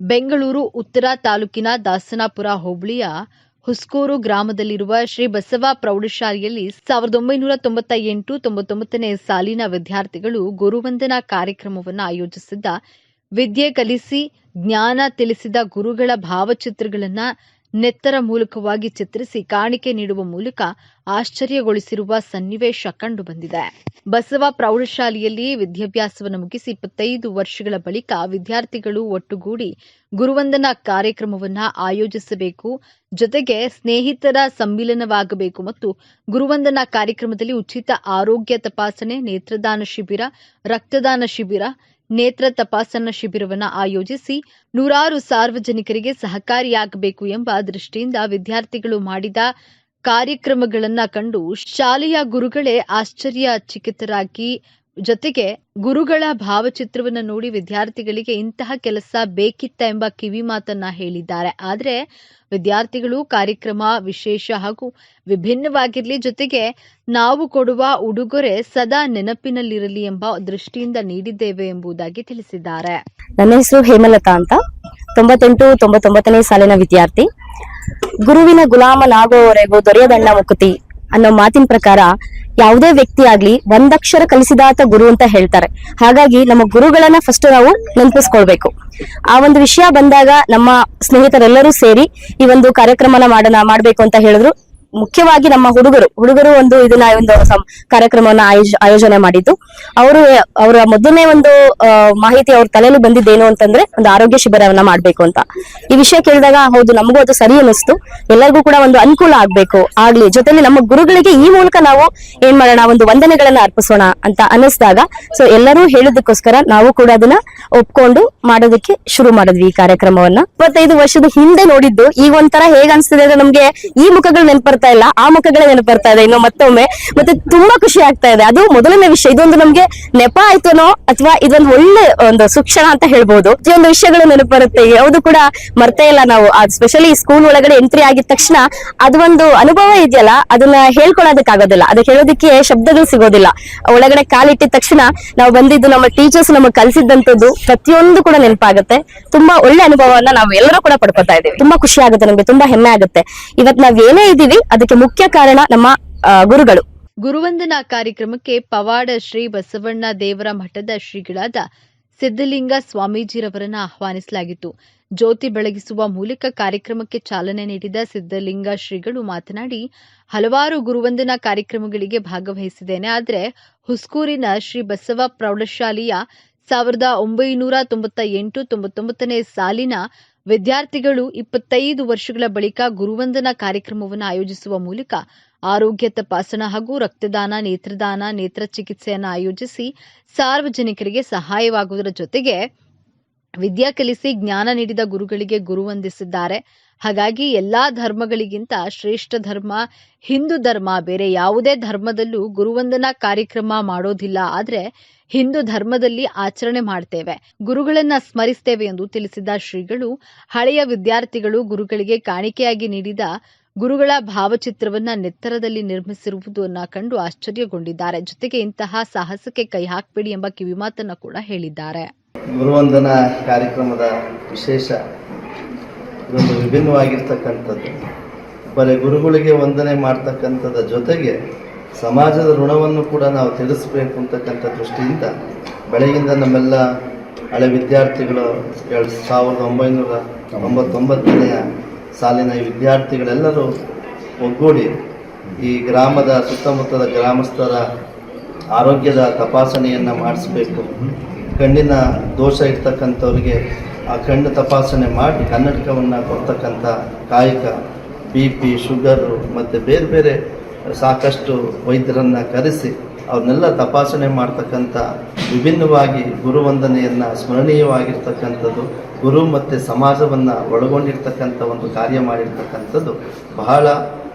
ಬೆಂಗಳೂರು, ಉತ್ತರ ತಾಲೂಕಿನ ದಾಸನಾಪುರ ಹೋಬಳಿಯ ಹುಸ್ಕೂರು ಗ್ರಾಮದಲ್ಲಿರುವ ಶ್ರೀ ಬಸವ ಪ್ರೌಢಶಾಲೆಯಲ್ಲಿ ಸಾವಿರದ ಒಂಬೈನೂರ ತೊಂಬತ್ತ ಎಂಟು ತೊಂಬತ್ತೊಂಬತ್ತನೇ ಸಾಲಿನ ವಿದ್ಯಾರ್ಥಿಗಳು ಗುರುವಂದನಾ ಕಾರ್ಯಕ್ರಮವನ್ನು ಆಯೋಜಿಸಿದ್ದ ವಿದ್ಯೆ ಕಲಿಸಿ ಜ್ಞಾನ ತಿಳಿಸಿದ ಗುರುಗಳ ಭಾವಚಿತ್ರಗಳನ್ನ ನೆತ್ತರ ಮೂಲಕವಾಗಿ ಚಿತ್ರಿಸಿ ಕಾಣಿಕೆ ನೀಡುವ ಮೂಲಕ ಆಶ್ಚರ್ಯಗೊಳಿಸಿರುವ ಸನ್ನಿವೇಶ ಕಂಡುಬಂದಿದೆ ಬಸವ ಪ್ರೌಢಶಾಲೆಯಲ್ಲಿ ವಿದ್ಯಾಭ್ಯಾಸವನ್ನು ಮುಗಿಸಿ ಇಪ್ಪತ್ತೈದು ವರ್ಷಗಳ ಬಳಿಕ ವಿದ್ಯಾರ್ಥಿಗಳು ಒಟ್ಟುಗೂಡಿ ಗುರುವಂದನಾ ಕಾರ್ಯಕ್ರಮವನ್ನು ಆಯೋಜಿಸಬೇಕು, ಜೊತೆಗೆ ಸ್ನೇಹಿತರ ಸಮ್ಮಿಲನವಾಗಬೇಕು ಮತ್ತು ಗುರುವಂದನಾ ಕಾರ್ಯಕ್ರಮದಲ್ಲಿ ಉಚಿತ ಆರೋಗ್ಯ ತಪಾಸಣೆ, ನೇತ್ರದಾನ ಶಿಬಿರ, ರಕ್ತದಾನ ಶಿಬಿರ ನೇತ್ರ ತಪಾಸಣಾ ಶಿಬಿರವನ್ನು ಆಯೋಜಿಸಿ ನೂರಾರು ಸಾರ್ವಜನಿಕರಿಗೆ ಸಹಕಾರಿಯಾಗಬೇಕು ಎಂಬ ದೃಷ್ಟಿಯಿಂದ ವಿದ್ಯಾರ್ಥಿಗಳು ಮಾಡಿದ ಕಾರ್ಯಕ್ರಮಗಳನ್ನು ಕಂಡು ಶಾಲೆಯ ಗುರುಗಳೇ ಆಶ್ಚರ್ಯಚಕಿತರಾಗಿ ಜೊತೆಗೆ ಗುರುಗಳ ಭಾವಚಿತ್ರವನ್ನು ನೋಡಿ ವಿದ್ಯಾರ್ಥಿಗಳಿಗೆ ಇಂತಹ ಕೆಲಸ ಬೇಕಿತ್ತ ಎಂಬ ಕಿವಿ ಮಾತನ್ನ ಹೇಳಿದ್ದಾರೆ. ಆದರೆ ವಿದ್ಯಾರ್ಥಿಗಳು ಕಾರ್ಯಕ್ರಮ ವಿಶೇಷ ಹಾಗೂ ವಿಭಿನ್ನವಾಗಿರಲಿ ಜೊತೆಗೆ ನಾವು ಕೊಡುವ ಉಡುಗೊರೆ ಸದಾ ನೆನಪಿನಲ್ಲಿರಲಿ ಎಂಬ ದೃಷ್ಟಿಯಿಂದ ನೀಡಿದ್ದೇವೆ ಎಂಬುದಾಗಿ ತಿಳಿಸಿದ್ದಾರೆ. ನನ್ನ ಹೆಸರು ಹೇಮಲತಾ ಅಂತ. ತೊಂಬತ್ತೆಂಟು ತೊಂಬತ್ತೊಂಬತ್ತನೇ ಸಾಲಿನ ವಿದ್ಯಾರ್ಥಿ. ಗುರುವಿನ ಗುಲಾಮನಾಗುವವರೆಗೂ ದೊರೆಯದಣ್ಣ ಮುಕುತಿ. ಅನ್ನೋ ಮಾತಿನ ಪ್ರಕಾರ ಯಾವುದೇ ವ್ಯಕ್ತಿ ಆಗ್ಲಿ ಒಂದಕ್ಷರ ಕಲಿಸಿದಾತ ಗುರು ಅಂತ ಹೇಳ್ತಾರೆ. ಹಾಗಾಗಿ ನಮ್ಮ ಗುರುಗಳನ್ನ ಫಸ್ಟ್ ನಾವು ನೆನಪಿಸ್ಕೊಳ್ಬೇಕು. ಆ ಒಂದು ವಿಷಯ ಬಂದಾಗ ನಮ್ಮ ಸ್ನೇಹಿತರೆಲ್ಲರೂ ಸೇರಿ ಈ ಒಂದು ಕಾರ್ಯಕ್ರಮನ ಮಾಡೋಣ, ಮಾಡ್ಬೇಕು ಅಂತ ಹೇಳಿದ್ರು. ಮುಖ್ಯವಾಗಿ ನಮ್ಮ ಹುಡುಗರು. ಹುಡುಗರು ಒಂದು ಇದನ್ನ ಒಂದು ಕಾರ್ಯಕ್ರಮವನ್ನ ಆಯೋಜ ಆಯೋಜನೆ ಮಾಡಿದ್ದು. ಅವರು ಅವರ ಮೊದಲನೇ ಒಂದು ಮಾಹಿತಿ ಅವ್ರ ತಲೆಯಲ್ಲಿ ಬಂದಿದ್ದೇನು ಅಂತಂದ್ರೆ ಒಂದು ಆರೋಗ್ಯ ಶಿಬಿರವನ್ನ ಮಾಡ್ಬೇಕು ಅಂತ. ಈ ವಿಷಯ ಕೇಳಿದಾಗ, ಹೌದು, ನಮಗೂ ಅದು ಸರಿ ಅನಿಸ್ತು ಎಲ್ಲರಿಗೂ ಕೂಡ ಒಂದು ಅನುಕೂಲ ಆಗ್ಬೇಕು, ಆಗ್ಲಿ. ಜೊತೆಲಿ ನಮ್ಮ ಗುರುಗಳಿಗೆ ಈ ಮೂಲಕ ನಾವು ಏನ್ ಮಾಡೋಣ, ಒಂದು ವಂದನೆಗಳನ್ನ ಅರ್ಪಿಸೋಣ ಅಂತ ಅನಿಸ್ದಾಗ ಸೊ ಎಲ್ಲರೂ ಹೇಳಿದಕ್ಕೋಸ್ಕರ ನಾವು ಕೂಡ ಅದನ್ನ ಒಪ್ಕೊಂಡು ಮಾಡೋದಕ್ಕೆ ಶುರು ಮಾಡಿದ್ವಿ ಈ ಕಾರ್ಯಕ್ರಮವನ್ನ. ಇಪ್ಪತ್ತೈದು ವರ್ಷದ ಹಿಂದೆ ನೋಡಿದ್ದು. ಈಗ ಒಂಥರ ಹೇಗ್ ಅನ್ಸ್ತಿದೆ ಅಂದ್ರೆ ನಮ್ಗೆ ಈ ಮುಖಗಳು ನೆನಪು ಬರ್ತಾ ಇಲ್ಲ. ಆ ಮುಖಗಳೇ ನೆನಪು ಬರ್ತಾ ಇದೆ. ಇನ್ನು ಮತ್ತೊಮ್ಮೆ. ಮತ್ತೆ ತುಂಬಾ ಖುಷಿ ಆಗ್ತಾ ಇದೆ. ಅದು ಮೊದಲನೇ ವಿಷಯ. ಇದೊಂದು ನಮ್ಗೆ ನೆಪ ಆಯ್ತುನೋ ಅಥವಾ ಇದೊಂದು ಒಳ್ಳೆ ಒಂದು ಶಿಕ್ಷಣ ಅಂತ ಹೇಳ್ಬೋದು. ಒಂದು ವಿಷಯಗಳು ನೆನಪು ಬರುತ್ತೆ. ಯಾವುದು ಕೂಡ ಮರ್ತೇ ಇಲ್ಲ ನಾವು. ಸ್ಪೆಷಲಿ ಸ್ಕೂಲ್ ಒಳಗಡೆ ಎಂಟ್ರಿ ಆಗಿದ ತಕ್ಷಣ ಅದೊಂದು ಅನುಭವ ಇದೆಯಲ್ಲ, ಅದನ್ನ ಹೇಳ್ಕೊಳ್ಳೋದಕ್ಕಾಗೋದಿಲ್ಲ. ಅದಕ್ಕೆ ಹೇಳೋದಕ್ಕೆ ಶಬ್ದಗಳು ಸಿಗೋದಿಲ್ಲ. ಒಳಗಡೆ ಕಾಲಿಟ್ಟಿದ ತಕ್ಷಣ ನಾವು ಬಂದಿದ್ದು ನಮ್ಮ ಟೀಚರ್ಸ್ ನಮಗೆ ಕಲಿಸಿದಂತದ್ದು ಪ್ರತಿಯೊಂದು ಕೂಡ ನೆನಪಾಗುತ್ತೆ. ತುಂಬಾ ಒಳ್ಳೆ ಅನುಭವವನ್ನ ನಾವು ಎಲ್ಲರೂ ಕೂಡ ಪಡ್ಕೊತಾ ಇದೀವಿ ತುಂಬಾ ಖುಷಿ ಆಗುತ್ತೆ ನಮ್ಗೆ. ತುಂಬಾ ಹೆಮ್ಮೆ ಆಗುತ್ತೆ. ಇವತ್ ನಾವ್ ಏನೇ ಇದೀವಿ ಅದಕ್ಕೆ ಮುಖ್ಯ ಕಾರಣ ನಮ್ಮ ಗುರುಗಳು. ಗುರುವಂದನಾ ಕಾರ್ಯಕ್ರಮಕ್ಕೆ ಪವಾಡ ಶ್ರೀ ಬಸವಣ್ಣ ದೇವರ ಮಠದ ಶ್ರೀಗಳಾದ ಸಿದ್ದಲಿಂಗ ಸ್ವಾಮೀಜಿರವರನ್ನ ಆಹ್ವಾನಿಸಲಾಗಿತ್ತು. ಜ್ಯೋತಿ ಬೆಳಗಿಸುವ ಮೂಲಕ ಕಾರ್ಯಕ್ರಮಕ್ಕೆ ಚಾಲನೆ ನೀಡಿದ ಸಿದ್ದಲಿಂಗ ಶ್ರೀಗಳು ಮಾತನಾಡಿ, ಹಲವಾರು ಗುರುವಂದನಾ ಕಾರ್ಯಕ್ರಮಗಳಿಗೆ ಭಾಗವಹಿಸಿದ್ದೇನೆ. ಆದರೆ ಹುಸ್ಕೂರಿನ ಶ್ರೀ ಬಸವ ಪ್ರೌಢಶಾಲೆಯ ಸಾವಿರದ ಒಂಬೈನೂರ ತೊಂಬತ್ತ ಎಂಟು ತೊಂಬತ್ತೊಂಬತ್ತನೇ ಸಾಲಿನ ವಿದ್ಯಾರ್ಥಿಗಳು ಇಪ್ಪತ್ತೈದು ವರ್ಷಗಳ ಬಳಿಕ ಗುರುವಂದನಾ ಕಾರ್ಯಕ್ರಮವನ್ನು ಆಯೋಜಿಸುವ ಮೂಲಕ ಆರೋಗ್ಯ ತಪಾಸಣಾ ಹಾಗೂ ರಕ್ತದಾನ, ನೇತ್ರದಾನ ನೇತ್ರ ಚಿಕಿತ್ಸೆಯನ್ನು ಆಯೋಜಿಸಿ ಸಾರ್ವಜನಿಕರಿಗೆ ಸಹಾಯವಾಗುವುದರ ಜೊತೆಗೆ ವಿದ್ಯಾ ಕಲಿಸಿ ಜ್ಞಾನ ನೀಡಿದ ಗುರುಗಳಿಗೆ ಗುರುವಂದಿಸಿದ್ದಾರೆ ಹಾಗಾಗಿ ಎಲ್ಲಾ ಧರ್ಮಗಳಿಗಿಂತ ಶ್ರೇಷ್ಠ ಧರ್ಮ, ಹಿಂದೂ ಧರ್ಮ ಬೇರೆ ಯಾವುದೇ ಧರ್ಮದಲ್ಲೂ ಗುರುವಂದನಾ ಕಾರ್ಯಕ್ರಮ ಮಾಡೋದಿಲ್ಲ. ಆದ್ರೆ ಹಿಂದೂ ಧರ್ಮದಲ್ಲಿ ಆಚರಣೆ ಮಾಡ್ತೇವೆ. ಗುರುಗಳನ್ನ ಸ್ಮರಿಸ್ತೇವೆ ಎಂದು ತಿಳಿಸಿದ ಶ್ರೀಗಳು, ಹಳೆಯ ವಿದ್ಯಾರ್ಥಿಗಳು ಗುರುಗಳಿಗೆ ಕಾಣಿಕೆಯಾಗಿ ನೀಡಿದ ಗುರುಗಳ ಭಾವಚಿತ್ರವನ್ನ ನೆತ್ತರದಲ್ಲಿ ನಿರ್ಮಿಸಿರುವುದನ್ನ ಕಂಡು ಆಶ್ಚರ್ಯಗೊಂಡಿದ್ದಾರೆ. ಜೊತೆಗೆ ಇಂತಹ ಸಾಹಸಕ್ಕೆ ಕೈ ಹಾಕಬೇಡಿ ಎಂಬ ಕಿವಿಮಾತನ್ನ ಕೂಡ ಹೇಳಿದ್ದಾರೆ. ಗುರುವಂದನ ಕಾರ್ಯಕ್ರಮದ ವಿಶೇಷ ಇದೊಂದು ವಿಭಿನ್ನವಾಗಿರ್ತಕ್ಕಂಥದ್ದು. ಬರೀ ಗುರುಗಳಿಗೆ ವಂದನೆ ಮಾಡ್ತಕ್ಕಂಥದ ಜೊತೆಗೆ ಸಮಾಜದ ಋಣವನ್ನು ಕೂಡ ನಾವು ತಿಳಿಸ್ಬೇಕು ಅಂತಕ್ಕಂಥ ದೃಷ್ಟಿಯಿಂದ ಬೆಳಗಿಂದ ನಮ್ಮೆಲ್ಲ ಹಳೆ ವಿದ್ಯಾರ್ಥಿಗಳು ಎರಡು ಸಾವಿರದ ಒಂಬೈನೂರ ತೊಂಬತ್ತೊಂಬತ್ತನೆಯ ಸಾಲಿನ ವಿದ್ಯಾರ್ಥಿಗಳೆಲ್ಲರೂ ಒಗ್ಗೂಡಿ ಈ ಗ್ರಾಮದ ಸುತ್ತಮುತ್ತಲ ಗ್ರಾಮಸ್ಥರ ಆರೋಗ್ಯದ ತಪಾಸಣೆಯನ್ನು ಮಾಡಿಸ್ಬೇಕು. ಕಣ್ಣಿನ ದೋಷ ಇರ್ತಕ್ಕಂಥವ್ರಿಗೆ ಆ ಕಣ್ಣು ತಪಾಸಣೆ ಮಾಡಿ ಕನ್ನಡಕವನ್ನು ಕೊಡ್ತಕ್ಕಂಥ ಕಾಯಕ ಬಿ ಪಿ ಶುಗರು ಮತ್ತು ಬೇರೆ ಬೇರೆ ಸಾಕಷ್ಟು ವೈದ್ಯರನ್ನು ಕರೆಸಿ ಅವನ್ನೆಲ್ಲ ತಪಾಸಣೆ ಮಾಡ್ತಕ್ಕಂಥ ವಿಭಿನ್ನವಾಗಿ ಗುರುವಂದನೆಯನ್ನು ಸ್ಮರಣೀಯವಾಗಿರ್ತಕ್ಕಂಥದ್ದು, ಗುರು ಮತ್ತು ಸಮಾಜವನ್ನು ಒಳಗೊಂಡಿರ್ತಕ್ಕಂಥ ಒಂದು ಕಾರ್ಯ ಮಾಡಿರ್ತಕ್ಕಂಥದ್ದು ಬಹಳ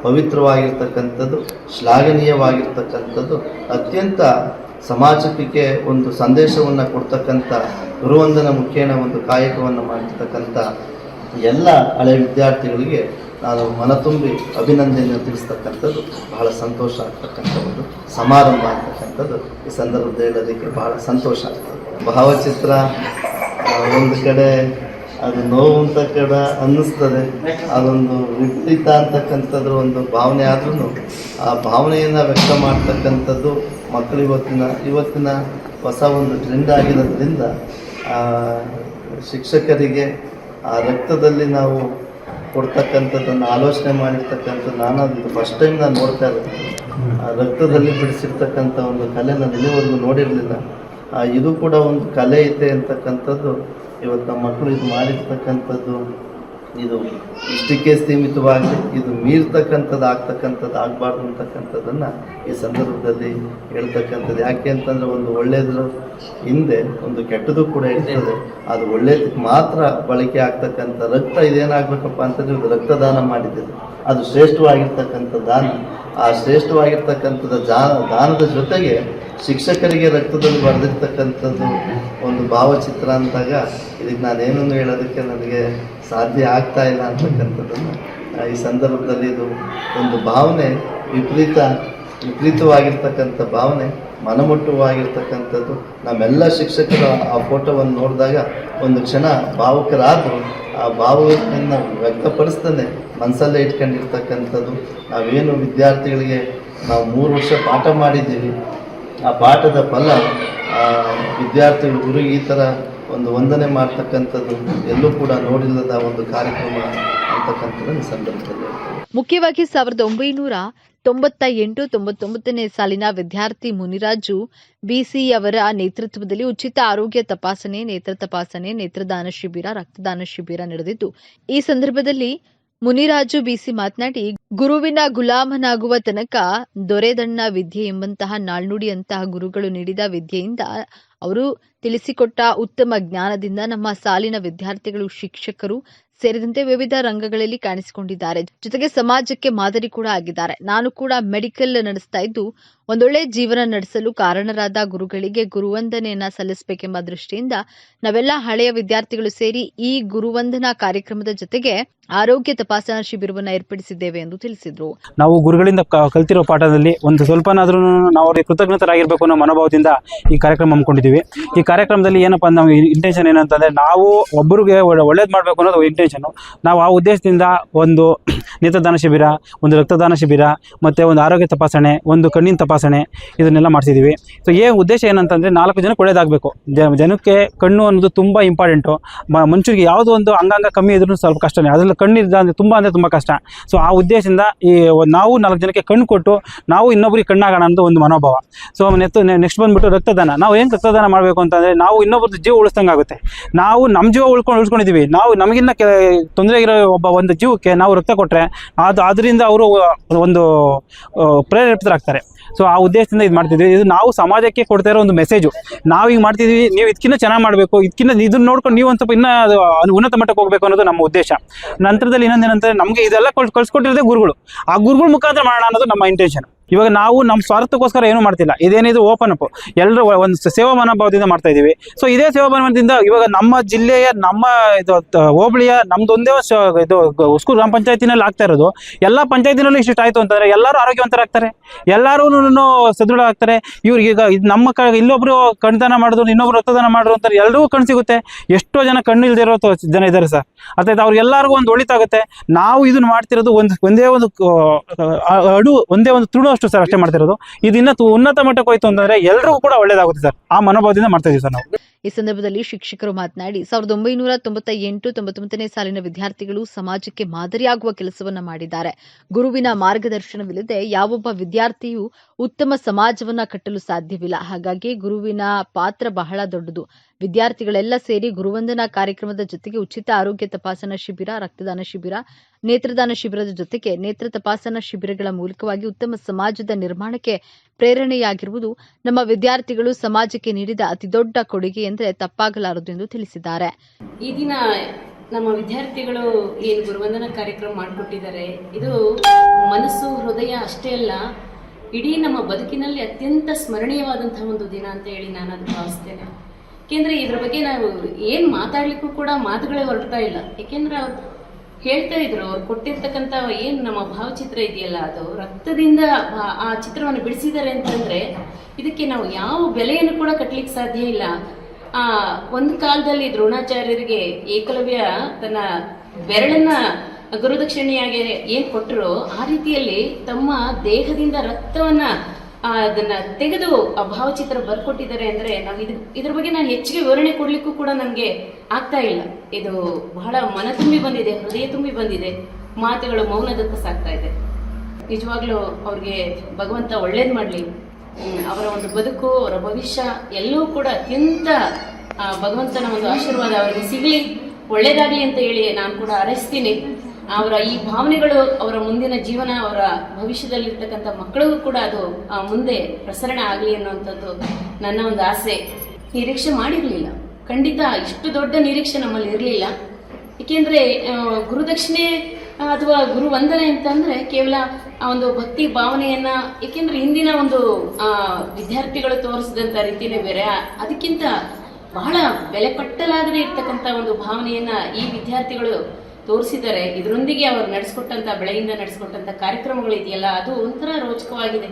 ಪವಿತ್ರವಾಗಿರ್ತಕ್ಕಂಥದ್ದು, ಶ್ಲಾಘನೀಯವಾಗಿರ್ತಕ್ಕಂಥದ್ದು, ಅತ್ಯಂತ ಸಮಾಜಕ್ಕೆ ಒಂದು ಸಂದೇಶವನ್ನು ಕೊಡ್ತಕ್ಕಂಥ ಗುರುವಂದನ ಮುಖೇನ ಒಂದು ಕಾಯಕವನ್ನು ಮಾಡಿರ್ತಕ್ಕಂಥ ಎಲ್ಲ ಹಳೆ ವಿದ್ಯಾರ್ಥಿಗಳಿಗೆ ನಾನು ಮನತುಂಬಿ ಅಭಿನಂದನೆಯನ್ನು ತಿಳಿಸ್ತಕ್ಕಂಥದ್ದು. ಬಹಳ ಸಂತೋಷ ಆಗ್ತಕ್ಕಂಥ ಒಂದು ಸಮಾರಂಭ ಆಗ್ತಕ್ಕಂಥದ್ದು. ಈ ಸಂದರ್ಭದಲ್ಲಿ ಹೇಳೋದಕ್ಕೆ ಬಹಳ ಸಂತೋಷ ಆಗ್ತದೆ. ಭಾವಚಿತ್ರ ಒಂದು ಕಡೆ ಅದು ನೋವು ಅಂತ ಕಡ ಅನ್ನಿಸ್ತದೆ. ಅದೊಂದು ವಿಪರೀತ ಅಂತಕ್ಕಂಥದ್ರ ಒಂದು ಭಾವನೆ ಆದ್ರೂ ಆ ಭಾವನೆಯನ್ನು ವ್ಯಕ್ತ ಮಾಡ್ತಕ್ಕಂಥದ್ದು ಮಕ್ಕಳು ಇವತ್ತಿನ ಇವತ್ತಿನ ಹೊಸ ಒಂದು ಟ್ರೆಂಡ್ ಆಗಿರೋದ್ರಿಂದ ಶಿಕ್ಷಕರಿಗೆ ಆ ರಕ್ತದಲ್ಲಿ ನಾವು ಕೊಡ್ತಕ್ಕಂಥದ್ದನ್ನು ಆಲೋಚನೆ ಮಾಡಿರ್ತಕ್ಕಂಥ ನಾನು ಅದು ಫಸ್ಟ್ ಟೈಮ್ ನಾನು ನೋಡ್ತಾ ಆ ರಕ್ತದಲ್ಲಿ ಬಿಡಿಸಿರ್ತಕ್ಕಂಥ ಒಂದು ಕಲೆ ನಾನು ಇಲ್ಲಿವರೆಗೂ ನೋಡಿರಲಿಲ್ಲ ಇದು ಕೂಡ ಒಂದು ಕಲೆ ಇದೆ ಅಂತಕ್ಕಂಥದ್ದು ಇವತ್ತು ನಮ್ಮ ಮಕ್ಕಳು ಇದು ಮಾಡಿರ್ತಕ್ಕಂಥದ್ದು, ಇದು ಇಷ್ಟಕ್ಕೆ ಸೀಮಿತವಾಗಿ ಇದು ಮೀರ್ತಕ್ಕಂಥದ್ದು, ಆಗ್ತಕ್ಕಂಥದ್ದು, ಆಗಬಾರ್ದು ಅಂತಕ್ಕಂಥದ್ದನ್ನು ಈ ಸಂದರ್ಭದಲ್ಲಿ ಹೇಳ್ತಕ್ಕಂಥದ್ದು. ಯಾಕೆ ಅಂತಂದರೆ ಒಂದು ಒಳ್ಳೆಯದ್ರ ಹಿಂದೆ, ಒಂದು ಕೆಟ್ಟದ್ದು ಕೂಡ ಇರ್ತದೆ. ಅದು ಒಳ್ಳೆಯದಕ್ಕೆ ಮಾತ್ರ ಬಳಕೆ ಆಗ್ತಕ್ಕಂಥ ರಕ್ತ ಇದೇನಾಗಬೇಕಪ್ಪ ಅಂತಂದರೆ ರಕ್ತದಾನ ಮಾಡಿದ್ದೀರಿ ಅದು ಶ್ರೇಷ್ಠವಾಗಿರ್ತಕ್ಕಂಥ ದಾನ. ಆ ಶ್ರೇಷ್ಠವಾಗಿರ್ತಕ್ಕಂಥದ್ದು ಜಾ, ದಾನದ ಜೊತೆಗೆ ಶಿಕ್ಷಕರಿಗೆ ರಕ್ತದಲ್ಲಿ ಬರೆದಿರ್ತಕ್ಕಂಥದ್ದು ಒಂದು ಭಾವಚಿತ್ರ ಅಂದಾಗ ಇದಕ್ಕೆ ನಾನೇನನ್ನು ಹೇಳೋದಕ್ಕೆ ನನಗೆ ಸಾಧ್ಯ ಆಗ್ತಾ ಇಲ್ಲ ಅಂತಕ್ಕಂಥದ್ದನ್ನು ಈ ಸಂದರ್ಭದಲ್ಲಿ ಇದು ಒಂದು ಭಾವನೆ, ವಿಪರೀತ, ವಿಪರೀತವಾಗಿರ್ತಕ್ಕಂಥ ಭಾವನೆ, ಮನಮುಟ್ಟುವಾಗಿರ್ತಕ್ಕಂಥದ್ದು. ನಮ್ಮೆಲ್ಲ ಶಿಕ್ಷಕರ ಆ ಫೋಟೋವನ್ನು ನೋಡಿದಾಗ ಒಂದು ಕ್ಷಣ ಭಾವುಕರಾದರೂ, ಆ ಭಾವನೆಯನ್ನು ವ್ಯಕ್ತಪಡಿಸ್ತಾನೆ. ಮನಸ್ಸಲ್ಲೇ ಇಟ್ಕೊಂಡಿರ್ತಕ್ಕಂಥದ್ದು. ನಾವೇನು ವಿದ್ಯಾರ್ಥಿಗಳಿಗೆ ನಾವು ಮೂರು ವರ್ಷ ಪಾಠ ಮಾಡಿದ್ದೀವಿ. ಆ ಪಾಠದ ಫಲ ವಿದ್ಯಾರ್ಥಿಗಳು ಗುರುಗೆ ಈ ಥರ ಒಂದು ವಂದನೆ ಮಾಡ್ತಕ್ಕಂಥದ್ದು, ಎಲ್ಲೂ ಕೂಡ ನೋಡಿಲ್ಲದ ಒಂದು ಕಾರ್ಯಕ್ರಮ ಅಂತಕ್ಕಂಥದ್ದು ಸಂದರ್ಭದಲ್ಲಿ ಮುಖ್ಯವಾಗಿ ಸಾವಿರದ ಒಂಬೈನೂರ ತೊಂಬತ್ತ ಎಂಟು ತೊಂಬತ್ತೊಂಬತ್ತನೇ ಸಾಲಿನ ವಿದ್ಯಾರ್ಥಿ ಮುನಿರಾಜು ಬಿಸಿ ಅವರ ನೇತೃತ್ವದಲ್ಲಿ ಉಚಿತ ಆರೋಗ್ಯ ತಪಾಸಣೆ, ನೇತ್ರ ತಪಾಸಣೆ, ನೇತ್ರದಾನ ಶಿಬಿರ, ರಕ್ತದಾನ ಶಿಬಿರ ನಡೆದಿದ್ದು. ಈ ಸಂದರ್ಭದಲ್ಲಿ ಮುನಿರಾಜು ಬಿಸಿ ಮಾತನಾಡಿ, ಗುರುವಿನ ಗುಲಾಮನಾಗುವ ತನಕ ದೊರೆದಣ್ಣ ವಿದ್ಯೆ ಎಂಬಂತಹ ನಾಳ್ನುಡಿಯಂತಹ ಗುರುಗಳು ನೀಡಿದ ವಿದ್ಯೆಯಿಂದ ಅವರು ತಿಳಿಸಿಕೊಟ್ಟ ಉತ್ತಮ ಜ್ಞಾನದಿಂದ ನಮ್ಮ ಸಾಲಿನ ವಿದ್ಯಾರ್ಥಿಗಳು, ಶಿಕ್ಷಕರು ಸೇರಿದಂತೆ ವಿವಿಧ ರಂಗಗಳಲ್ಲಿ ಕಾಣಿಸಿಕೊಂಡಿದ್ದಾರೆ. ಜೊತೆಗೆ ಸಮಾಜಕ್ಕೆ ಮಾದರಿ ಕೂಡ ಆಗಿದ್ದಾರೆ. ನಾನು ಕೂಡ ಮೆಡಿಕಲ್ ನಡೆಸ್ತಾ ಇದ್ದು ಒಂದೊಳ್ಳೆ ಜೀವನ ನಡೆಸಲು ಕಾರಣರಾದ ಗುರುಗಳಿಗೆ ಗುರುವಂದನೆಯನ್ನ ಸಲ್ಲಿಸಬೇಕೆಂಬ ದೃಷ್ಟಿಯಿಂದ ನಾವೆಲ್ಲ ಹಳೆಯ ವಿದ್ಯಾರ್ಥಿಗಳು ಸೇರಿ ಈ ಗುರುವಂದನಾ ಕಾರ್ಯಕ್ರಮದ ಜೊತೆಗೆ ಆರೋಗ್ಯ ತಪಾಸಣಾ ಶಿಬಿರವನ್ನು ಏರ್ಪಡಿಸಿದ್ದೇವೆ ಎಂದು ತಿಳಿಸಿದರು. ನಾವು ಗುರುಗಳಿಂದ ಕಲ್ತಿರೋ ಪಾಠದಲ್ಲಿ ಒಂದು ಸ್ವಲ್ಪನಾದ್ರೂ ನಾವು ಅವ್ರಿಗೆ ಕೃತಜ್ಞತರಾಗಿರ್ಬೇಕು ಅನ್ನೋ ಮನೋಭಾವದಿಂದ ಈ ಕಾರ್ಯಕ್ರಮ ಹಮ್ಮಿಕೊಂಡಿದ್ದೀವಿ. ಈ ಕಾರ್ಯಕ್ರಮದಲ್ಲಿ ಏನಪ್ಪ ನಮ್ಮ ಇಂಟೆನ್ಷನ್ ಏನಂತಂದರೆ ನಾವು ಒಬ್ಬರಿಗೆ ಒಳ್ಳೇದು ಮಾಡಬೇಕು ಅನ್ನೋದು ಇಂಟೆನ್ಷನ್ ನಾವು ಆ ಉದ್ದೇಶದಿಂದ ಒಂದು ನೇತ್ರದಾನ ಶಿಬಿರ, ಒಂದು ರಕ್ತದಾನ ಶಿಬಿರ, ಮತ್ತು ಒಂದು ಆರೋಗ್ಯ ತಪಾಸಣೆ, ಒಂದು ಕಣ್ಣಿನ ತಪಾಸಣೆ ಇದನ್ನೆಲ್ಲ ಮಾಡ್ತಿದ್ದೀವಿ ಸೊ ಏ ಉದ್ದೇಶ ಏನಂತಂದರೆ ನಾಲ್ಕು ಜನಕ್ಕೆ ಒಳ್ಳೇದಾಗಬೇಕು. ಜನಕ್ಕೆ ಕಣ್ಣು ಅನ್ನೋದು ತುಂಬ ಇಂಪಾರ್ಟೆಂಟು ಮನುಷ್ಯರಿಗೆ ಯಾವುದೋ ಒಂದು ಅಂಗಾಂಗ ಕಮ್ಮಿ ಇದ್ರೂ ಸ್ವಲ್ಪ ಕಷ್ಟನೇ. ಅದರಲ್ಲಿ ಕಣ್ಣಿದ್ದ ಅಂದರೆ ತುಂಬ ಅಂದರೆ ತುಂಬ ಕಷ್ಟ. ಸೊ ಆ ಉದ್ದೇಶದಿಂದ ಈ ನಾವು ನಾಲ್ಕು ಜನಕ್ಕೆ ಕಣ್ಣು ಕೊಟ್ಟು ನಾವು ಇನ್ನೊಬ್ಬರಿಗೆ ಕಣ್ಣಾಗೋಣ ಅಂತ ಒಂದು ಮನೋಭಾವ. ಸೊ ನೆತ್ತು ನೆಕ್ಸ್ಟ್ ಬಂದುಬಿಟ್ಟು ರಕ್ತದಾನ. ನಾವು ಏನು ರಕ್ತದಾನ ಮಾಡಬೇಕು ಅಂತಂದರೆ ನಾವು ಇನ್ನೊಬ್ರದ್ದು ಜೀವ ಉಳಿಸ್ದಂಗೆ ಆಗುತ್ತೆ. ನಾವು ನಮ್ಮ ಜೀವ ಉಳ್ಕೊಂಡು ಉಳ್ಸ್ಕೊಂಡಿದ್ದೀವಿ. ನಾವು ನಮಗಿನ್ನ ಕೆ, ತೊಂದರೆ ಇರೋ ಒಬ್ಬ ಒಂದು ಜೀವಕ್ಕೆ ನಾವು ರಕ್ತ ಕೊಟ್ಟರೆ ಅದು, ಅದರಿಂದ ಅವರು ಒಂದು ಪ್ರೇರೇಪಿತರಾಗ್ತಾರೆ. ಸೊ ಆ ಉದ್ದೇಶದಿಂದ ಇದು ಮಾಡ್ತಿದ್ವಿ. ಇದು ನಾವು ಸಮಾಜಕ್ಕೆ ಕೊಡ್ತಾ ಇರೋ ಒಂದು ಮೆಸೇಜು ನಾವು ಈಗ ಮಾಡ್ತಿದ್ವಿ, ನೀವು ಇದಕ್ಕಿಂತ ಚೆನ್ನಾಗಿ ಮಾಡಬೇಕು ಇದಕ್ಕಿಂತ ಇದನ್ನ ನೋಡ್ಕೊಂಡು ನೀವು ಒಂದು ಸ್ವಲ್ಪ ಇನ್ನೂ ಉನ್ನತ ಮಟ್ಟಕ್ಕೆ ಹೋಗಬೇಕು ಅನ್ನೋದು ನಮ್ಮ ಉದ್ದೇಶ. ನಂತರದಲ್ಲಿ ಇನ್ನೊಂದೇನಂತಂದ್ರೆ ನಮಗೆ ಇದೆಲ್ಲ ಕಳ್ ಕಳ್ಸಿಕೊಟ್ಟಿರೋದೇ ಗುರುಗಳು. ಆ ಗುರುಗಳ ಮುಖಾಂತರ ಮಾಡೋಣ ಅನ್ನೋದು ನಮ್ಮ ಇಂಟೆನ್ಷನ್ ಇವಾಗ ನಾವು ನಮ್ಮ ಸ್ವಾರ್ಥಕ್ಕೋಸ್ಕರ ಏನು ಮಾಡ್ತಿಲ್ಲ. ಇದೇನಿದು ಓಪನ್ ಅಪ್ ಎಲ್ಲರೂ ಒಂದು ಸೇವಾ ಮನೋಭಾವದಿಂದ ಮಾಡ್ತಾ ಇದೀವಿ ಸೊ ಇದೇ ಸೇವಾ ಮನೋಭಾವದಿಂದ ಇವಾಗ ನಮ್ಮ ಜಿಲ್ಲೆಯ, ನಮ್ಮ ಇದು ಹೋಬಳಿಯ ನಮ್ದೊಂದೇ ಇದು ಉಸ್ಕು ಗ್ರಾಮ ಪಂಚಾಯತಿನಲ್ಲಿ ಆಗ್ತಾ ಇರೋದು. ಎಲ್ಲ ಪಂಚಾಯತಿನಲ್ಲೂ ಇಷ್ಟು ಆಯ್ತು ಅಂತಂದ್ರೆ ಎಲ್ಲರೂ ಆರೋಗ್ಯವಂತರಾಗ್ತಾರೆ ಎಲ್ಲರೂ ಸದೃಢ ಆಗ್ತಾರೆ. ಇವ್ರಿಗೆ ಈಗ ನಮ್ಮ ಕ, ಇಲ್ಲೊಬ್ರು ಕಣ್ದಾನ ಮಾಡಿದ್ರು, ಇನ್ನೊಬ್ರು ರಕ್ತದಾನ ಮಾಡಿದ್ರು ಅಂತಾರೆ ಎಲ್ರಿಗೂ ಕಣ್ ಸಿಗುತ್ತೆ. ಎಷ್ಟೋ ಜನ ಕಣ್ಣು ಇಲ್ದಿರೋ ಜನ ಇದ್ದಾರೆ ಸರ್. ಅರ್ಥಾಯ್ತು ಅವ್ರಿಗೆಲ್ಲರಿಗೂ ಒಂದು ಒಳಿತಾಗುತ್ತೆ. ನಾವು ಇದನ್ನ ಮಾಡ್ತಿರೋದು ಒಂದು, ಒಂದೇ ಒಂದು ಅಡು, ಒಂದೇ ಒಂದು ತುಳು ಅಷ್ಟು ಸರ್ ಅಷ್ಟೇ ಮಾಡ್ತಿರೋದು. ಇದನ್ನ ಉನ್ನತ ಮಟ್ಟಕ್ಕೆ ಹೋಯ್ತು ಅಂತಂದ್ರೆ ಎಲ್ರಿಗೂ ಕೂಡ ಒಳ್ಳೇದಾಗುತ್ತೆ ಸರ್. ಆ ಮನೋಭಾವದಿಂದ ಮಾಡ್ತಾ ಇದೀವಿ ಸರ್ ನಾವು. ಈ ಸಂದರ್ಭದಲ್ಲಿ ಶಿಕ್ಷಕರು ಮಾತನಾಡಿ, ಸಾವಿರದ ಒಂಬೈನೂರ ತೊಂಬತ್ತ ಎಂಟು ತೊಂಬತ್ತೊಂಬತ್ತನೇ ಸಾಲಿನ ವಿದ್ಯಾರ್ಥಿಗಳು ಸಮಾಜಕ್ಕೆ ಮಾದರಿಯಾಗುವ ಕೆಲಸವನ್ನ ಮಾಡಿದ್ದಾರೆ. ಗುರುವಿನ ಮಾರ್ಗದರ್ಶನವಿಲ್ಲದೆ ಯಾವೊಬ್ಬ ವಿದ್ಯಾರ್ಥಿಯೂ ಉತ್ತಮ ಸಮಾಜವನ್ನ ಕಟ್ಟಲು ಸಾಧ್ಯವಿಲ್ಲ. ಹಾಗಾಗಿ ಗುರುವಿನ ಪಾತ್ರ ಬಹಳ ದೊಡ್ಡದು. ವಿದ್ಯಾರ್ಥಿಗಳೆಲ್ಲ ಸೇರಿ ಗುರುವಂದನಾ ಕಾರ್ಯಕ್ರಮದ ಜೊತೆಗೆ ಉಚಿತ ಆರೋಗ್ಯ ತಪಾಸಣಾ ಶಿಬಿರ, ರಕ್ತದಾನ ಶಿಬಿರ, ನೇತ್ರದಾನ ಶಿಬಿರದ ಜೊತೆಗೆ ನೇತ್ರ ತಪಾಸಣಾ ಶಿಬಿರಗಳ ಮೂಲಕವಾಗಿ ಉತ್ತಮ ಸಮಾಜದ ನಿರ್ಮಾಣಕ್ಕೆ ಪ್ರೇರಣೆಯಾಗಿರುವುದು ನಮ್ಮ ವಿದ್ಯಾರ್ಥಿಗಳು ಸಮಾಜಕ್ಕೆ ನೀಡಿದ ಅತಿದೊಡ್ಡ ಕೊಡುಗೆ ಎಂದರೆ ತಪ್ಪಾಗಲಾರದು ಎಂದು ತಿಳಿಸಿದ್ದಾರೆ. ಈ ದಿನ ನಮ್ಮ ವಿದ್ಯಾರ್ಥಿಗಳು ಏನು ಗುರುವಂದನಾ ಕಾರ್ಯಕ್ರಮ ಮಾಡಿಕೊಟ್ಟಿದ್ದಾರೆ, ಇದು ಮನಸ್ಸು, ಹೃದಯ ಅಷ್ಟೇ ಅಲ್ಲ, ಇಡೀ ನಮ್ಮ ಬದುಕಿನಲ್ಲಿ ಅತ್ಯಂತ ಸ್ಮರಣೀಯವಾದಂತಹ ಒಂದು ದಿನ ಅಂತ ಹೇಳಿ ನಾನು ಭಾವಿಸ್ತೇನೆ. ಏಕೆಂದರೆ ಇದ್ರ ಬಗ್ಗೆ ನಾವು ಏನು ಮಾತಾಡ್ಲಿಕ್ಕೂ ಕೂಡ ಮಾತುಗಳೇ ಹೊರಡ್ತಾ ಇಲ್ಲ. ಏಕೆಂದ್ರೆ ಅವ್ರು ಹೇಳ್ತಾ ಇದ್ರು, ಅವ್ರು ಕೊಟ್ಟಿರ್ತಕ್ಕಂಥ ಏನು ನಮ್ಮ ಭಾವಚಿತ್ರ ಇದೆಯಲ್ಲ, ಅದು ರಕ್ತದಿಂದ ಆ- ಚಿತ್ರವನ್ನು ಬಿಡಿಸಿದ್ದಾರೆ ಅಂತಂದ್ರೆ ಇದಕ್ಕೆ ನಾವು ಯಾವ ಬೆಲೆಯನ್ನು ಕೂಡ ಕಟ್ಟಲಿಕ್ಕೆ ಸಾಧ್ಯ ಇಲ್ಲ. ಆ, ಒಂದು ಕಾಲದಲ್ಲಿ ದ್ರೋಣಾಚಾರ್ಯರಿಗೆ ಏಕಲವ್ಯ ತನ್ನ ಬೆರಳನ್ನ ಗುರುದಕ್ಷಿಣೆಯಾಗಿ ಏನ್ ಕೊಟ್ಟರು ಆ ರೀತಿಯಲ್ಲಿ ತಮ್ಮ ದೇಹದಿಂದ ರಕ್ತವನ್ನ ಅದನ್ನ ತೆಗೆದು ಆ ಭಾವಚಿತ್ರ ಬರ್ಕೊಟ್ಟಿದ್ದಾರೆ ಅಂದ್ರೆ ನಾವು ಇದು, ಇದ್ರ ಬಗ್ಗೆ ನಾನು ಹೆಚ್ಚಿಗೆ ವಿವರಣೆ ಕೊಡ್ಲಿಕ್ಕೂ ಕೂಡ ನನಗೆ ಆಗ್ತಾ ಇಲ್ಲ. ಇದು ಬಹಳ ಮನ ತುಂಬಿ ಬಂದಿದೆ, ಹೃದಯ ತುಂಬಿ ಬಂದಿದೆ, ಮಾತುಗಳು ಮೌನದತ್ತ ಸಾಗ್ತಾ ಇದೆ. ನಿಜವಾಗ್ಲೂ ಅವ್ರಿಗೆ ಭಗವಂತ ಒಳ್ಳೇದ್ ಮಾಡ್ಲಿ. ಅವರ ಒಂದು ಬದುಕು, ಅವರ ಭವಿಷ್ಯ ಎಲ್ಲವೂ ಕೂಡ ಅತ್ಯಂತ ಭಗವಂತನ ಒಂದು ಆಶೀರ್ವಾದ ಅವರಿಗೆ ಸಿಗಲಿ. ಒಳ್ಳೇದಾಗ್ಲಿ ಅಂತ ಹೇಳಿ ನಾನು ಕೂಡ ಹಾರೈಸ್ತೀನಿ. ಅವರ ಈ ಭಾವನೆಗಳು ಅವರ ಮುಂದಿನ ಜೀವನ, ಅವರ ಭವಿಷ್ಯದಲ್ಲಿರ್ತಕ್ಕಂಥ ಮಕ್ಕಳಿಗೂ ಕೂಡ ಅದು ಮುಂದೆ ಪ್ರಸರಣ ಆಗಲಿ ಅನ್ನುವಂಥದ್ದು ನನ್ನ ಒಂದು ಆಸೆ. ನಿರೀಕ್ಷೆ ಮಾಡಿರಲಿಲ್ಲ. ಖಂಡಿತ ಇಷ್ಟು ದೊಡ್ಡ ನಿರೀಕ್ಷೆ ನಮ್ಮಲ್ಲಿ ಇರಲಿಲ್ಲ. ಏಕೆಂದ್ರೆ ಗುರುದಕ್ಷಿಣೆ ಅಥವಾ ಗುರು ವಂದನೆ ಅಂತಂದ್ರೆ ಕೇವಲ ಆ ಒಂದು ಭಕ್ತಿ ಭಾವನೆಯನ್ನ, ಏಕೆಂದ್ರೆ ಹಿಂದಿನ ಒಂದು ವಿದ್ಯಾರ್ಥಿಗಳು ತೋರಿಸಿದಂತ ರೀತಿನೇ ಬೇರೆ ಅದಕ್ಕಿಂತ ಬಹಳ ಬೆಲೆ ಕಟ್ಟಲಾಗದೆ ಇರ್ತಕ್ಕಂಥ ಒಂದು ಭಾವನೆಯನ್ನ ಈ ವಿದ್ಯಾರ್ಥಿಗಳು ತೋರಿಸಿದ್ದಾರೆ. ಇದರೊಂದಿಗೆ ಅವರು ನಡೆಸ್ಕೊಟ್ಟಂತ ಬೆಳೆಯಿಂದ ನಡೆಸ್ಕೊಟ್ಟಂತ ಕಾರ್ಯಕ್ರಮಗಳು ಇದೆಯಲ್ಲ ಅದು ಒಂಥರ ರೋಚಕವಾಗಿದೆ.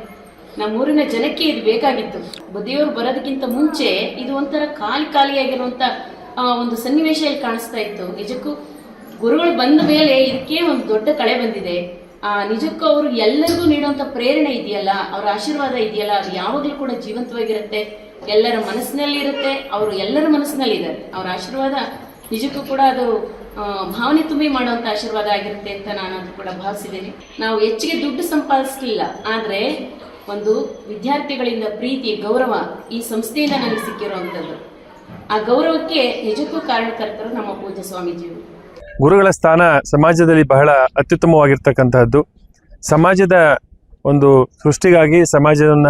ನಮ್ಮೂರಿನ ಜನಕ್ಕೆ ಇದು ಬೇಕಾಗಿತ್ತು. ಬುದ್ಧಿಯವರು ಬರೋದಕ್ಕಿಂತ ಮುಂಚೆ ಇದು ಒಂಥರ ಖಾಲಿ ಖಾಲಿಯಾಗಿರುವಂತ ಆ, ಒಂದು ಸನ್ನಿವೇಶ ಇಲ್ಲಿ ಕಾಣಿಸ್ತಾ ಇತ್ತು. ನಿಜಕ್ಕೂ ಗುರುಗಳು ಬಂದ ಮೇಲೆ ಇದಕ್ಕೆ ಒಂದು ದೊಡ್ಡ ಕಳೆ ಬಂದಿದೆ. ಆ ನಿಜಕ್ಕೂ ಅವರು ಎಲ್ಲರಿಗೂ ನೀಡುವಂತ ಪ್ರೇರಣೆ ಇದೆಯಲ್ಲ ಅವರ ಆಶೀರ್ವಾದ ಇದೆಯಲ್ಲ ಅದು ಯಾವಾಗಲೂ ಕೂಡ ಜೀವಂತವಾಗಿರುತ್ತೆ. ಎಲ್ಲರ ಮನಸ್ಸಿನಲ್ಲಿ ಇರುತ್ತೆ ಅವರು ಎಲ್ಲರ ಮನಸ್ಸಿನಲ್ಲಿ ಇದ್ದಾರೆ ಅವರ ಆಶೀರ್ವಾದ ನಿಜಕ್ಕೂ ಕೂಡ ಅದು ಭಾವನೆ ತುಂಬಿ ಮಾಡುವಂತ ಆಶೀರ್ವಾದ ಆಗಿರುತ್ತೆ ಅಂತ ನಾನು ಅದು ಕೂಡ ಭಾವಿಸಿದ್ದೇನೆ. ನಾವು ಹೆಚ್ಚಿಗೆ ದುಡ್ಡು ಸಂಪಾದಿಸಲಿಲ್ಲ, ಆದ್ರೆ ಒಂದು ವಿದ್ಯಾರ್ಥಿಗಳಿಂದ ಪ್ರೀತಿ, ಗೌರವ ಈ ಸಂಸ್ಥೆಯಿಂದ ನನಗೆ ಸಿಕ್ಕಿರುವಂಥದ್ದು ಆ ಗೌರವಕ್ಕೆ ನಿಜಕ್ಕೂ ಕಾರಣಕರ್ತರು ನಮ್ಮ ಪೂಜ್ಯ ಸ್ವಾಮೀಜಿಯವರು. ಗುರುಗಳ ಸ್ಥಾನ ಸಮಾಜದಲ್ಲಿ ಬಹಳ ಅತ್ಯುತ್ತಮವಾಗಿರ್ತಕ್ಕಂತಹದ್ದು. ಸಮಾಜದ ಒಂದು ಸೃಷ್ಟಿಗಾಗಿ ಸಮಾಜವನ್ನ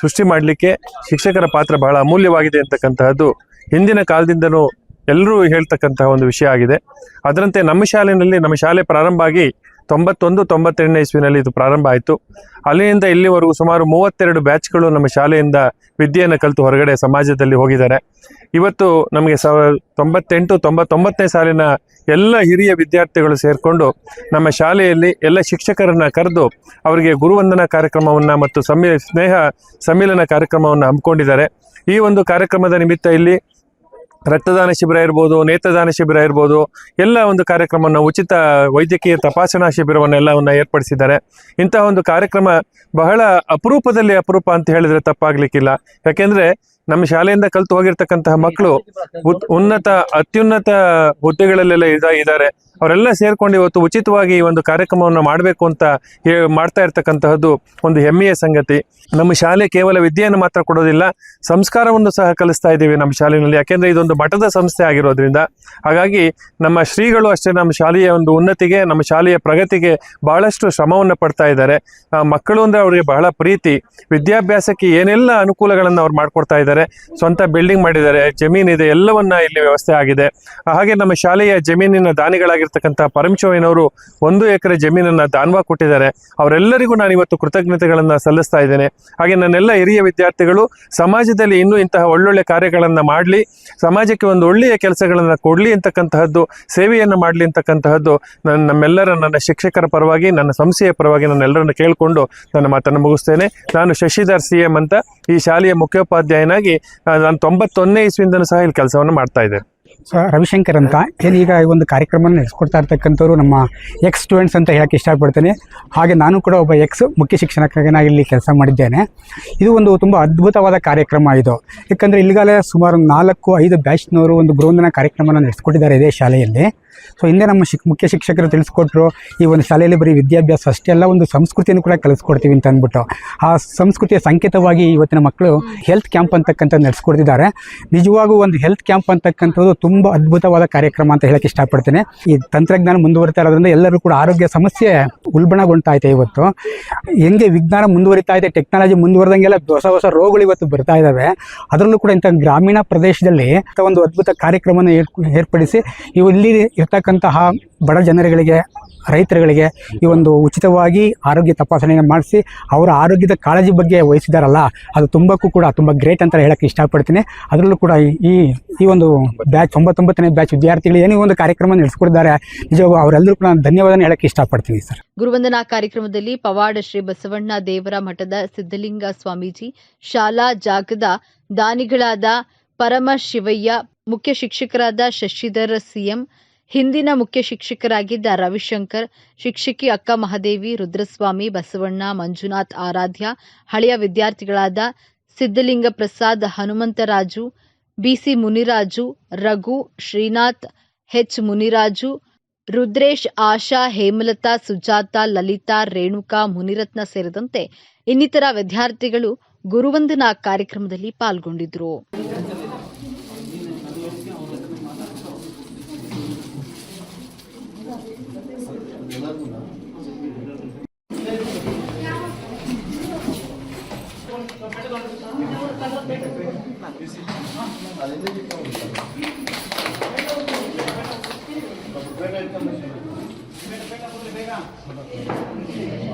ಸೃಷ್ಟಿ ಮಾಡಲಿಕ್ಕೆ ಶಿಕ್ಷಕರ ಪಾತ್ರ ಬಹಳ ಅಮೂಲ್ಯವಾಗಿದೆ ಅಂತಕ್ಕಂತಹದ್ದು. ಹಿಂದಿನ ಕಾಲದಿಂದನೂ ಎಲ್ಲರೂ ಹೇಳ್ತಕ್ಕಂತಹ ಒಂದು ವಿಷಯ ಆಗಿದೆ. ಅದರಂತೆ ನಮ್ಮ ಶಾಲೆಯಲ್ಲಿ, ನಮ್ಮ ಶಾಲೆ ಪ್ರಾರಂಭ ಆಗಿ ತೊಂಬತ್ತೊಂದು, ತೊಂಬತ್ತೆರಡನೇ ಇಸ್ವಿನಲ್ಲಿ ಇದು ಪ್ರಾರಂಭ ಆಯಿತು. ಅಲ್ಲಿಂದ ಇಲ್ಲಿವರೆಗೂ ಸುಮಾರು ಮೂವತ್ತೆರಡು ಬ್ಯಾಚ್ಗಳು ನಮ್ಮ ಶಾಲೆಯಿಂದ ವಿದ್ಯೆಯನ್ನು ಕಲಿತು ಹೊರಗಡೆ ಸಮಾಜದಲ್ಲಿ ಹೋಗಿದ್ದಾರೆ. ಇವತ್ತು ನಮಗೆ ಸ, ತೊಂಬತ್ತೆಂಟು, ತೊಂಬತ್ತೊಂಬತ್ತನೇ ಸಾಲಿನ ಎಲ್ಲ ಹಿರಿಯ ವಿದ್ಯಾರ್ಥಿಗಳು ಸೇರಿಕೊಂಡು ನಮ್ಮ ಶಾಲೆಯಲ್ಲಿ ಎಲ್ಲ ಶಿಕ್ಷಕರನ್ನು ಕರೆದು ಅವರಿಗೆ ಗುರುವಂದನಾ ಕಾರ್ಯಕ್ರಮವನ್ನು ಮತ್ತು ಸಮ್ಮಿ ಸ್ನೇಹ ಸಮ್ಮಿಲನ ಕಾರ್ಯಕ್ರಮವನ್ನು ಹಮ್ಮಿಕೊಂಡಿದ್ದಾರೆ. ಈ ಒಂದು ಕಾರ್ಯಕ್ರಮದ ನಿಮಿತ್ತ ಇಲ್ಲಿ ರಕ್ತದಾನ ಶಿಬಿರ ಇರ್ಬೋದು, ನೇತ್ರದಾನ ಶಿಬಿರ ಇರ್ಬೋದು, ಎಲ್ಲ ಒಂದು ಕಾರ್ಯಕ್ರಮವನ್ನು ಉಚಿತ ವೈದ್ಯಕೀಯ ತಪಾಸಣಾ ಶಿಬಿರವನ್ನೆಲ್ಲವನ್ನು ಏರ್ಪಡಿಸಿದ್ದಾರೆ. ಇಂತಹ ಒಂದು ಕಾರ್ಯಕ್ರಮ ಬಹಳ ಅಪರೂಪದಲ್ಲಿ ಅಪರೂಪ ಅಂತ ಹೇಳಿದ್ರೆ ತಪ್ಪಾಗ್ಲಿಕ್ಕಿಲ್ಲ. ಯಾಕೆಂದ್ರೆ ನಮ್ಮ ಶಾಲೆಯಿಂದ ಕಲ್ತು ಹೋಗಿರ್ತಕ್ಕಂತಹ ಮಕ್ಕಳು ಉನ್ನತ, ಅತ್ಯುನ್ನತ ಹುದ್ದೆಗಳಲ್ಲೆಲ್ಲ ಇದಾಗಿದ್ದಾರೆ ಅವರೆಲ್ಲ ಸೇರ್ಕೊಂಡು ಇವತ್ತು ಉಚಿತವಾಗಿ ಈ ಒಂದು ಕಾರ್ಯಕ್ರಮವನ್ನು ಮಾಡಬೇಕು ಅಂತ ಮಾಡ್ತಾ ಇರ್ತಕ್ಕಂತಹದ್ದು ಒಂದು ಹೆಮ್ಮೆಯ ಸಂಗತಿ. ನಮ್ಮ ಶಾಲೆ ಕೇವಲ ವಿದ್ಯೆಯನ್ನು ಮಾತ್ರ ಕೊಡೋದಿಲ್ಲ, ಸಂಸ್ಕಾರವನ್ನು ಸಹ ಕಲಿಸ್ತಾ ಇದ್ದೀವಿ ನಮ್ಮ ಶಾಲೆಯಲ್ಲಿ. ಯಾಕೆಂದ್ರೆ ಇದೊಂದು ಮಠದ ಸಂಸ್ಥೆ ಆಗಿರೋದ್ರಿಂದ. ಹಾಗಾಗಿ ನಮ್ಮ ಶ್ರೀಗಳು ಅಷ್ಟೇ ನಮ್ಮ ಶಾಲೆಯ ಒಂದು ಉನ್ನತಿಗೆ, ನಮ್ಮ ಶಾಲೆಯ ಪ್ರಗತಿಗೆ ಬಹಳಷ್ಟು ಶ್ರಮವನ್ನು ಪಡ್ತಾ ಇದ್ದಾರೆ. ಮಕ್ಕಳು ಅಂದ್ರೆ ಅವರಿಗೆ ಬಹಳ ಪ್ರೀತಿ. ವಿದ್ಯಾಭ್ಯಾಸಕ್ಕೆ ಏನೆಲ್ಲ ಅನುಕೂಲಗಳನ್ನು ಅವ್ರು ಮಾಡ್ಕೊಡ್ತಾ ಇದ್ದಾರೆ ಸ್ವಂತ ಬಿಲ್ಡಿಂಗ್ ಮಾಡಿದ್ದಾರೆ ಜಮೀನಿದೆ ಎಲ್ಲವನ್ನ ಇಲ್ಲಿ ವ್ಯವಸ್ಥೆ ಆಗಿದೆ. ಹಾಗೆ ನಮ್ಮ ಶಾಲೆಯ ಜಮೀನಿನ ದಾನಿಗಳಾಗಿರ್ತಕ್ಕಂಥ ಪರಮಶಿವಯ್ಯನವರು ಒಂದು ಎಕರೆ ಜಮೀನನ್ನ ದಾನವಾಗಿ ಕೊಟ್ಟಿದ್ದಾರೆ. ಅವರೆಲ್ಲರಿಗೂ ನಾನು ಇವತ್ತು ಕೃತಜ್ಞತೆಗಳನ್ನು ಸಲ್ಲಿಸ್ತಾ ಇದ್ದೇನೆ. ಹಾಗೆ ನನ್ನೆಲ್ಲ ಹಿರಿಯ ವಿದ್ಯಾರ್ಥಿಗಳು, ಸಮಾಜದಲ್ಲಿ ಇನ್ನೂ ಇಂತಹ ಒಳ್ಳೊಳ್ಳೆ ಕಾರ್ಯಗಳನ್ನು ಮಾಡಲಿ, ಸಮಾಜಕ್ಕೆ ಒಂದು ಒಳ್ಳೆಯ ಕೆಲಸಗಳನ್ನು ಕೊಡಲಿ ಅಂತಕ್ಕಂತಹದ್ದು, ಸೇವೆಯನ್ನು ಮಾಡಲಿ ಅಂತಕ್ಕಂತಹದ್ದು ನನ್ನ ನಮ್ಮೆಲ್ಲರ, ನನ್ನ ಶಿಕ್ಷಕರ ಪರವಾಗಿ, ನನ್ನ ಸಂಸ್ಥೆಯ ಪರವಾಗಿ ನನ್ನೆಲ್ಲರನ್ನು ಕೇಳಿಕೊಂಡು ನನ್ನ ಮಾತನ್ನು ಮುಗಿಸ್ತೇನೆ. ನಾನು ಶಶಿಧರ್ ಸಿ ಎಂ ಅಂತ ಈ ಶಾಲೆಯ ಮುಖ್ಯೋಪಾಧ್ಯಾಯನಾಗಿ ನಾನು ತೊಂಬತ್ತೊಂದನೇ ಇಸ್ವಿಯಿಂದನೂ ಸಹ ಇಲ್ಲಿ ಕೆಲಸವನ್ನು ಮಾಡ್ತಾ ಇದ್ದೇನೆ. ರವಿಶಂಕರ್ ಅಂತ. ಏನೀಗ ಈ ಒಂದು ಕಾರ್ಯಕ್ರಮ ನಡೆಸ್ಕೊಡ್ತಾ ಇರ್ತಕ್ಕಂಥವ್ರು ನಮ್ಮ ಎಕ್ಸ್ ಸ್ಟೂಡೆಂಟ್ಸ್ ಅಂತ ಹೇಳಕ್ಕೆ ಇಷ್ಟಪಡ್ತೇನೆ. ಹಾಗೆ ನಾನು ಕೂಡ ಒಬ್ಬ ಎಕ್ಸ್ ಮುಖ್ಯ ಶಿಕ್ಷಣಕ್ಕಾಗಿ ಇಲ್ಲಿ ಕೆಲಸ ಮಾಡಿದ್ದೇನೆ. ಇದು ಒಂದು ತುಂಬ ಅದ್ಭುತವಾದ ಕಾರ್ಯಕ್ರಮ ಇದು. ಯಾಕಂದರೆ ಇಲ್ಲಿಗಾಲೇ ಸುಮಾರು ನಾಲ್ಕು, ಐದು ಬ್ಯಾಚ್ನವರು ಒಂದು ಗೃಹಂದನ ಕಾರ್ಯಕ್ರಮನ ನಡೆಸ್ಕೊಟ್ಟಿದ್ದಾರೆ ಇದೇ ಶಾಲೆಯಲ್ಲಿ. ಸೊ ಹಿಂದೆ ನಮ್ಮ ಶಿಕ್, ಮುಖ್ಯ ಶಿಕ್ಷಕರು ತಿಳಿಸ್ಕೊಟ್ರು, ಈ ಒಂದು ಶಾಲೆಯಲ್ಲಿ ಬರೀ ವಿದ್ಯಾಭ್ಯಾಸ ಅಷ್ಟೇ ಅಲ್ಲ, ಒಂದು ಸಂಸ್ಕೃತಿಯನ್ನು ಕೂಡ ಕಲಿಸ್ಕೊಡ್ತೀವಿ ಅಂತ ಅಂದ್ಬಿಟ್ಟು. ಆ ಸಂಸ್ಕೃತಿಯ ಸಂಕೇತವಾಗಿ ಇವತ್ತಿನ ಮಕ್ಕಳು ಹೆಲ್ತ್ ಕ್ಯಾಂಪ್ ಅಂತಕ್ಕಂಥ ನಡೆಸ್ಕೊಡ್ತಿದ್ದಾರೆ. ನಿಜವಾಗೂ ಒಂದು ಹೆಲ್ತ್ ಕ್ಯಾಂಪ್ ಅಂತಕ್ಕಂಥದ್ದು ತುಂಬ ಅದ್ಭುತವಾದ ಕಾರ್ಯಕ್ರಮ ಅಂತ ಹೇಳಕ್ಕೆ ಇಷ್ಟಪಡ್ತೇನೆ. ಈ ತಂತ್ರಜ್ಞಾನ ಮುಂದುವರಿತಾ ಇರೋದ್ರಿಂದ ಎಲ್ಲರೂ ಕೂಡ ಆರೋಗ್ಯ ಸಮಸ್ಯೆ ಉಲ್ಬಣಗೊಳ್ತಾ ಇದೆ ಇವತ್ತು. ಹೆಂಗೆ ವಿಜ್ಞಾನ ಮುಂದುವರಿತಾ ಇದೆ ಟೆಕ್ನಾಲಜಿ ಮುಂದುವರೆದಂಗೆಲ್ಲ ಹೊಸ ಹೊಸ ರೋಗಗಳು ಇವತ್ತು ಬರ್ತಾ ಇದ್ದಾವೆ ಅದರಲ್ಲೂ ಕೂಡ ಇಂಥ ಗ್ರಾಮೀಣ ಪ್ರದೇಶದಲ್ಲಿ ಒಂದು ಅದ್ಭುತ ಕಾರ್ಯಕ್ರಮವನ್ನು ಏರ್- ಏರ್ಪಡಿಸಿ ಇವು ಇಲ್ಲಿ ಇರ್ತಕ್ಕಂತಹ ಬಡ ಜನರುಗಳಿಗೆ ರೈತರುಗಳಿಗೆ ಈ ಒಂದು ಉಚಿತವಾಗಿ ಆರೋಗ್ಯ ತಪಾಸಣೆಯನ್ನು ಮಾಡಿಸಿ ಅವರ ಆರೋಗ್ಯದ ಕಾಳಜಿ ಬಗ್ಗೆ ವಹಿಸಿದಾರಲ್ಲ, ಅದು ತುಂಬಕ್ಕೂ ಕೂಡ ತುಂಬ ಗ್ರೇಟ್ ಅಂತ ಹೇಳಕ್ಕೆ ಇಷ್ಟಪಡ್ತೀನಿ. ಅದರಲ್ಲೂ ಕೂಡ ಈ- ಈ ಒಂದು ಬ್ಯಾಚ್ ಒಂಬತ್ತೊಂಬತ್ತನೇ ಬ್ಯಾಚ್ ವಿದ್ಯಾರ್ಥಿಗಳು ಏನೇ ಒಂದು ಕಾರ್ಯಕ್ರಮ ನಡೆಸಿಕೊಡಿದ್ದಾರೆ ನಿಜವಾಗೂ ಅವರೆಲ್ಲರೂ ಕೂಡ ನಾನು ಧನ್ಯವಾದನ ಹೇಳಕ್ಕೆ ಇಷ್ಟಪಡ್ತೀನಿ ಸರ್. ಗುರುವಂದನಾ ಕಾರ್ಯಕ್ರಮದಲ್ಲಿ ಪವಾಡ ಶ್ರೀ ಬಸವಣ್ಣ ದೇವರ ಮಠದ ಸಿದ್ದಲಿಂಗ ಸ್ವಾಮೀಜಿ, ಶಾಲಾ ಜಾಗದ ದಾನಿಗಳಾದ ಪರಮ ಶಿವಯ್ಯ ಮುಖ್ಯ ಶಿಕ್ಷಕರಾದ ಶಶಿಧರ ಸಿಎಂ ಹಿಂದಿನ ಮುಖ್ಯ ಶಿಕ್ಷಕರಾಗಿದ್ದ ರವಿಶಂಕರ್, ಶಿಕ್ಷಕಿ ಅಕ್ಕ ಮಹಾದೇವಿ, ರುದ್ರಸ್ವಾಮಿ, ಬಸವಣ್ಣ, ಮಂಜುನಾಥ್ ಆರಾಧ್ಯ, ಹಳೆಯ ವಿದ್ಯಾರ್ಥಿಗಳಾದ Siddalinga Prasad Hanumantharaju, B C Muniraju, Raghu, Srinath H Muniraju, Rudresh, Asha, Hemalatha, Sujatha, Lalitha, Renuka, Muniratna ಸೇರಿದಂತೆ ಇನ್ನಿತರ ವಿದ್ಯಾರ್ಥಿಗಳು ಗುರುವಂದನಾ ಕಾರ್ಯಕ್ರಮದಲ್ಲಿ ಪಾಲ್ಗೊಂಡಿದ್ದರು Pega, pega, pega.